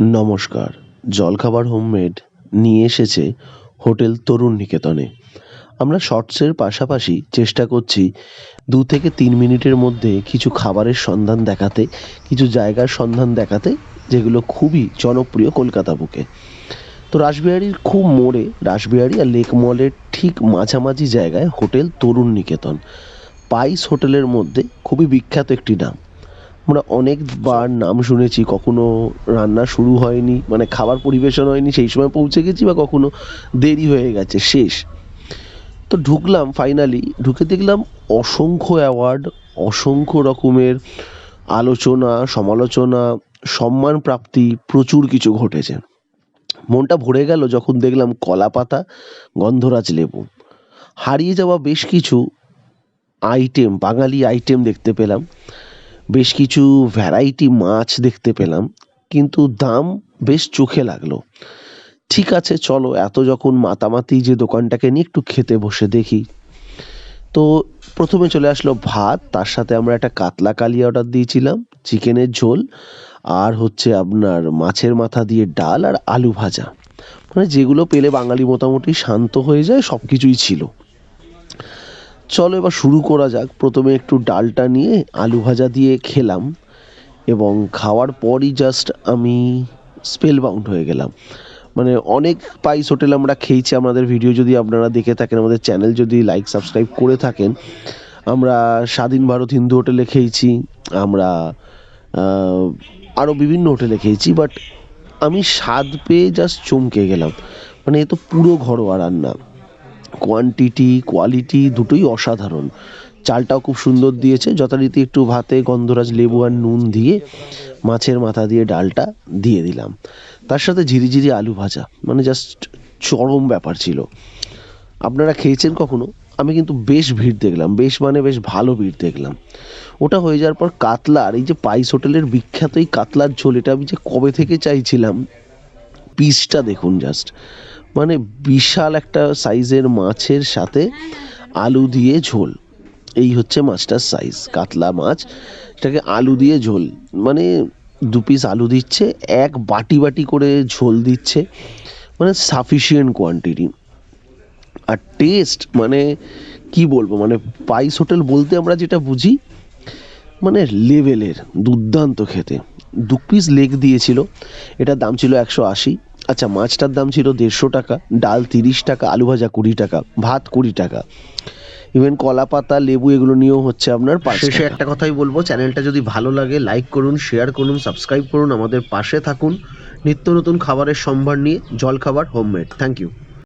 নমস্কার, জলখাবার হোমমেড নিয়ে এসেছে হোটেল তরুণ নিকেতনে। আমরা শর্টসের পাশাপাশি চেষ্টা করছি দু থেকে তিন মিনিটের মধ্যে কিছু খাবারের সন্ধান দেখাতে, কিছু জায়গার সন্ধান দেখাতে, যেগুলো খুবই জনপ্রিয় কলকাতা বুকে। তো রাসবিহারীর খুব মোড়ে, রাসবিহারী আর লেক মলের ঠিক মাঝামাঝি জায়গায় হোটেল তরুণ নিকেতন। পাইস হোটেলের মধ্যে খুবই বিখ্যাত একটি নাম। আমরা অনেকবার নাম শুনেছি, কখনো রান্না শুরু হয়নি মানে খাবার পরিবেশন হয়নি, সেই সময় পৌঁছে গেছি বা কখনো দেরি হয়ে গেছে, শেষ। তো ঢুকলাম ফাইনালি ঢুকে দেখলাম অসংখ্য অ্যাওয়ার্ড অসংখ্য রকমের আলোচনা, সমালোচনা, সম্মান প্রাপ্তি, প্রচুর কিছু ঘটেছে। মনটা ভরে গেল যখন দেখলাম কলা পাতা, গন্ধরাজ লেবু। হারিয়ে যাওয়া বেশ কিছু আইটেম বাঙালি আইটেম দেখতে পেলাম। বেশ কিছু ভ্যারাইটি মাছ দেখতে পেলাম, কিন্তু দাম বেশ চোখে লাগল। ঠিক আছে, চলো, এত যখন মাতামাতি যে দোকানটাকে নিয়ে একটু খেতে বসে দেখি। তো প্রথমে চলে আসলো ভাত, তার সাথে আমরা একটা কাতলা কালিয়া অর্ডার দিয়েছিলাম, চিকেনের ঝোল, আর হচ্ছে আপনার মাছের মাথা দিয়ে ডাল আর আলু ভাজা। মানে যেগুলো পেলে বাঙালি মোটামুটি শান্ত হয়ে যায় সব কিছুই ছিল। চলো এবার শুরু করা যাক। প্রথমে একটু ডালটা নিয়ে আলু ভাজা দিয়ে খেলাম এবং খাওয়ার পরই জাস্ট আমি স্পেল বাউন্ড হয়ে গেলাম। মানে অনেক পাইস হোটেল আমরা খেয়েছি আমাদের ভিডিও যদি আপনারা দেখে থাকেন, আমাদের চ্যানেল যদি লাইক সাবস্ক্রাইব করে থাকেন, আমরা স্বাধীন ভারত হিন্দু হোটেলে খেয়েছি, আমরা আরও বিভিন্ন হোটেলে খেয়েছি বাট আমি স্বাদ পেয়ে জাস্ট চমকে গেলাম। মানে এ তো পুরো ঘরোয়া রান্না। কোয়ান্টিটি কোয়ালিটি দুটোই অসাধারণ। চালটাও খুব সুন্দর দিয়েছে, যথারীতি একটু ভাতে গন্ধরাজ লেবু আর নুন দিয়ে মাছের মাথা দিয়ে ডালটা দিয়ে দিলাম। তার সাথে ঝিরিঝিরি আলু ভাজা মানে জাস্ট চরম ব্যাপার ছিল। আপনারা খেয়েছেন কখনো? আমি কিন্তু বেশ ভিড় দেখলাম, বেশ মানে বেশ ভালো ভিড় দেখলাম। ওটা হয়ে যাওয়ার পর কাতলার, এই যে পাইস হোটেলের বিখ্যাত এই কাতলার ঝোল এটা আমি যে কবে থেকে চাইছিলাম পিসটা দেখুন জাস্ট মানে বিশাল একটা সাইজের মাছের সাথে আলু দিয়ে ঝোল। এই হচ্ছে মাছটার সাইজ কাতলা মাছ। এটাকে আলু দিয়ে ঝোল। মানে দু পিস আলু দিচ্ছে এক বাটি বাটি করে ঝোল দিচ্ছে। মানে সাফিসিয়েন্ট কোয়ান্টিটি আর টেস্ট মানে কি বলব মানে পাইস হোটেল বলতে আমরা যেটা বুঝি মানে লেভেলের দুর্দান্ত খেতে। দু পিস লেগ দিয়েছিল এটার দাম ছিল একশো আশি। আচ্ছা মাছটার দাম ছিল দেড়শো টাকা ডাল তিরিশ টাকা আলু ভাজা কুড়ি টাকা ভাত কুড়ি টাকা। ইভেন কলা পাতা লেবু এগুলো নিয়েও হচ্ছে আপনার শেষে একটা কথাই বলব চ্যানেলটা যদি ভালো লাগে লাইক করুন শেয়ার করুন সাবস্ক্রাইব করুন আমাদের পাশে থাকুন। নিত্য নতুন খাবারের সম্ভার নিয়ে জল খাবার হোমমেড থ্যাংক ইউ